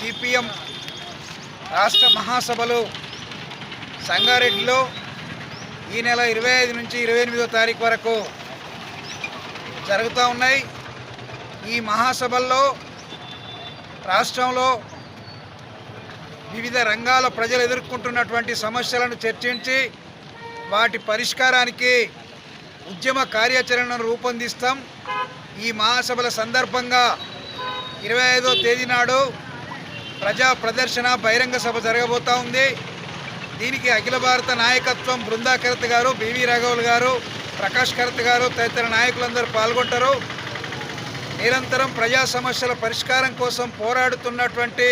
CPM రాష్ట్ర మహాసభలు సంగారెడ్డిలో ఈ నెల ఇరవై ఐదు నుంచి ఇరవై ఎనిమిదో తారీఖు వరకు జరుగుతూ ఉన్నాయి. ఈ మహాసభల్లో రాష్ట్రంలో వివిధ రంగాల ప్రజలు ఎదుర్కొంటున్నటువంటి సమస్యలను చర్చించి వాటి పరిష్కారానికి ఉద్యమ కార్యాచరణను రూపొందిస్తాం. ఈ మహాసభల సందర్భంగా ఇరవై ఐదో తేదీ నాడు ప్రజా ప్రదర్శన బహిరంగ సభ జరగబోతూ ఉంది. దీనికి అఖిల భారత నాయకత్వం బృందా కరత్ గారు బివి రాఘవులు గారు ప్రకాష్ కరత్ గారు తదితర నాయకులందరూ పాల్గొంటారు. నిరంతరం ప్రజా సమస్యల పరిష్కారం కోసం పోరాడుతున్నటువంటి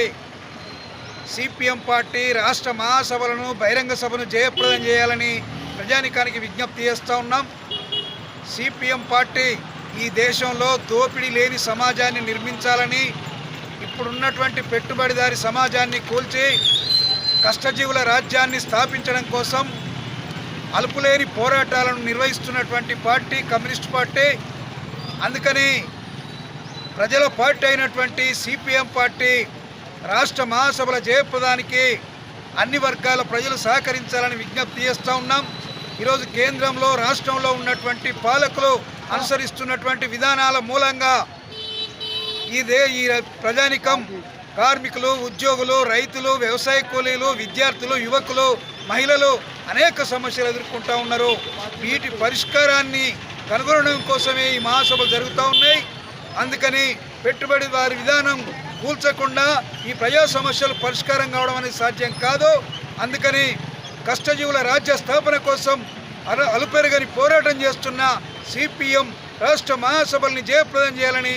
సిపిఎం పార్టీ రాష్ట్ర మహాసభలను బహిరంగ సభను జయప్రదం చేయాలని ప్రజానికానికి విజ్ఞప్తి చేస్తూ ఉన్నాం. సిపిఎం పార్టీ ఈ దేశంలో దోపిడీ లేని సమాజాన్ని నిర్మించాలని ఇప్పుడున్నటువంటి పెట్టుబడిదారి సమాజాన్ని కూల్చి కష్టజీవుల రాజ్యాన్ని స్థాపించడం కోసం అలుపులేని పోరాటాలను నిర్వహిస్తున్నటువంటి పార్టీ కమ్యూనిస్ట్ పార్టీ అందుకని ప్రజల పార్టీ అయినటువంటి సిపిఎం పార్టీ రాష్ట్ర మహాసభల జయప్రదానికి అన్ని వర్గాల ప్రజలు సహకరించాలని విజ్ఞప్తి చేస్తూ ఉన్నాం. ఈరోజు కేంద్రంలో రాష్ట్రంలో ఉన్నటువంటి పాలకులు అనుసరిస్తున్నటువంటి విధానాల మూలంగా ఇదే ఈ ప్రజానికం కార్మికులు ఉద్యోగులు రైతులు వ్యవసాయ కూలీలు విద్యార్థులు యువకులు మహిళలు అనేక సమస్యలు ఎదుర్కొంటూ ఉన్నారు. వీటి పరిష్కారాన్ని కనుగొనడం కోసమే ఈ మహాసభలు జరుగుతూ ఉన్నాయి. అందుకని పెట్టుబడి వారి విధానం కూల్చకుండా ఈ ప్రజా సమస్యలు పరిష్కారం కావడం అనేది సాధ్యం కాదు. అందుకని కష్టజీవుల రాజ్య స్థాపన కోసం అర అలుపెరగని పోరాటం చేస్తున్న సిపిఎం రాష్ట్ర మహాసభల్ని జయప్రదం చేయాలని